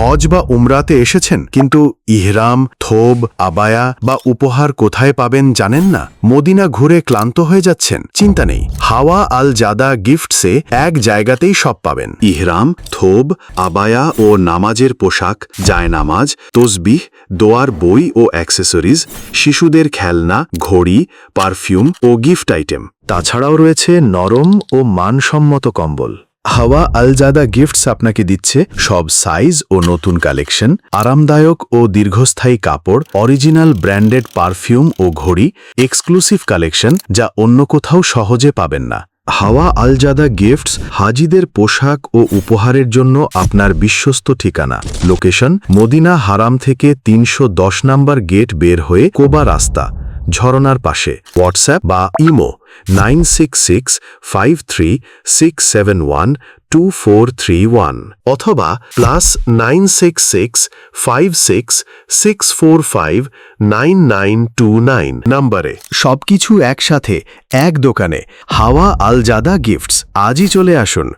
হজ বা উমরাতে এসেছেন, কিন্তু ইহরাম, থোব, আবায়া বা উপহার কোথায় পাবেন জানেন না। মদিনা ঘুরে ক্লান্ত হয়ে যাচ্ছেন, চিন্তা নেই। হাওয়া আল জাদা গিফটসে এক জায়গাতেই সব পাবেন। ইহরাম, থোব, আবায়া ও নামাজের পোশাক, জায়নামাজ, তসবিহ, দোয়ার বই ও অ্যাক্সেসরিজ, শিশুদের খেলনা, ঘড়ি, পারফিউম ও গিফট আইটেম। তাছাড়াও রয়েছে নরম ও মানসম্মত কম্বল। হাওয়া আলজাদা গিফটস আপনাকে দিচ্ছে সব সাইজ ও নতুন কালেকশন আরামদায়ক ও দীর্ঘস্থায়ী কাপড় অরিজিনাল ব্র্যান্ডেড পারফিউম ও ঘড়ি এক্সক্লুসিভ কালেকশন যা অন্য কোথাও সহজে পাবেন না। হাওয়া আলজাদা গিফটস হাজিদের পোশাক ও উপহারের জন্য আপনার বিশ্বস্ত ঠিকানা। লোকেশন মদিনা হারাম থেকে তিনশো দশ নম্বর গেট বের হয়ে কোবা রাস্তা। ঝরনার পাশে। হোয়াটসঅ্যাপ বা imo nine six six five three six seven one two four three one অথবা plus nine six six five six six four five nine nine two nine নম্বরে। সবকিছু একসাথে, এক দোকানে। হাওয়া আলজাদা গিফটস আজই চলে আসুন।